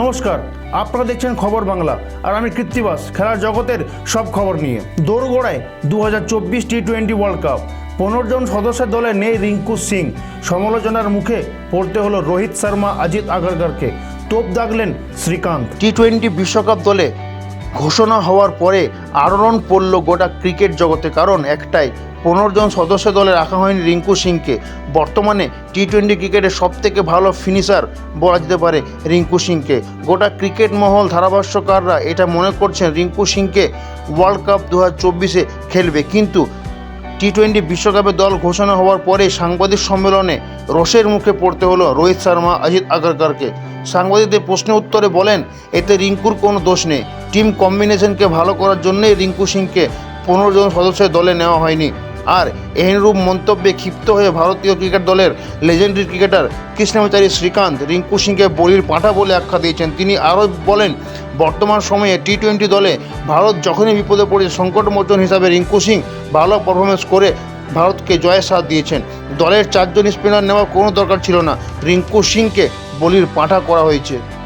নমস্কার, আপনারা দেখছেন খবর বাংলা, আর আমি কৃত্তিবাস, খেলার জগতের সব খবর নিয়ে। দৌড়গোড়ায় দু হাজার চব্বিশ টি টোয়েন্টি ওয়ার্ল্ড কাপ পনেরো জন সদস্যের দলে নেই রিঙ্কু সিং। সমালোচনার মুখে পড়তে হলো রোহিত শর্মা, অজিত আগারকারকে। তোপ দাগলেন শ্রীকান্ত। টি টোয়েন্টি বিশ্বকাপ দলে ঘোষণা হওয়ার পরে আরোরণ পড়ল গোটা ক্রিকেট জগতে কারণ একটাই, পনেরো জন সদস্য দলে রাখা হয়নি রিঙ্কু সিংকে। বর্তমানে টি টোয়েন্টি ক্রিকেটের সবথেকে ভালো ফিনিশার বলা যেতে পারে রিঙ্কু সিংকে। গোটা ক্রিকেট মহল ধারাভাষ্যকাররা এটা মনে করছেন রিঙ্কু সিংকে ওয়ার্ল্ড কাপ দু হাজার চব্বিশে খেলবে। কিন্তু টি টোয়েন্টি বিশ্বকাপে দল ঘোষণা হওয়ার পরে সাংবাদিক সম্মেলনে রোষের মুখে পড়তে হলো রোহিত শর্মা, অজিত আগরকারকে। সাংবাদিকদের প্রশ্নের উত্তরে বলেন, এতে রিঙ্কুর কোনো দোষ নেই। টিম কম্বিনেশনকে ভালো করার জন্যই রিঙ্কু সিংকে পনেরো জন সদস্যের দলে নেওয়া হয়নি। আর এহেনরূপ মন্তব্যে ক্ষিপ্ত হয়ে ভারতীয় ক্রিকেট দলের লেজেন্ডারি ক্রিকেটার কৃষ্ণাচারী শ্রীকান্ত রিঙ্কু সিংকে বলির পাঠা বলে আখ্যা দিয়েছেন। তিনি আরও বলেন, বর্তমান সময়ে টি টোয়েন্টি দলে ভারত যখনই বিপদে পড়ে, সংকটমোচন হিসাবে রিঙ্কু সিং ভালো পারফরমেন্স করে ভারতকে জয়ের সাথ দিয়েছেন। দলের চারজন স্পিনার নেওয়ার কোনো দরকার ছিল না। রিঙ্কু সিংকে বলির পাঠা করা হয়েছে।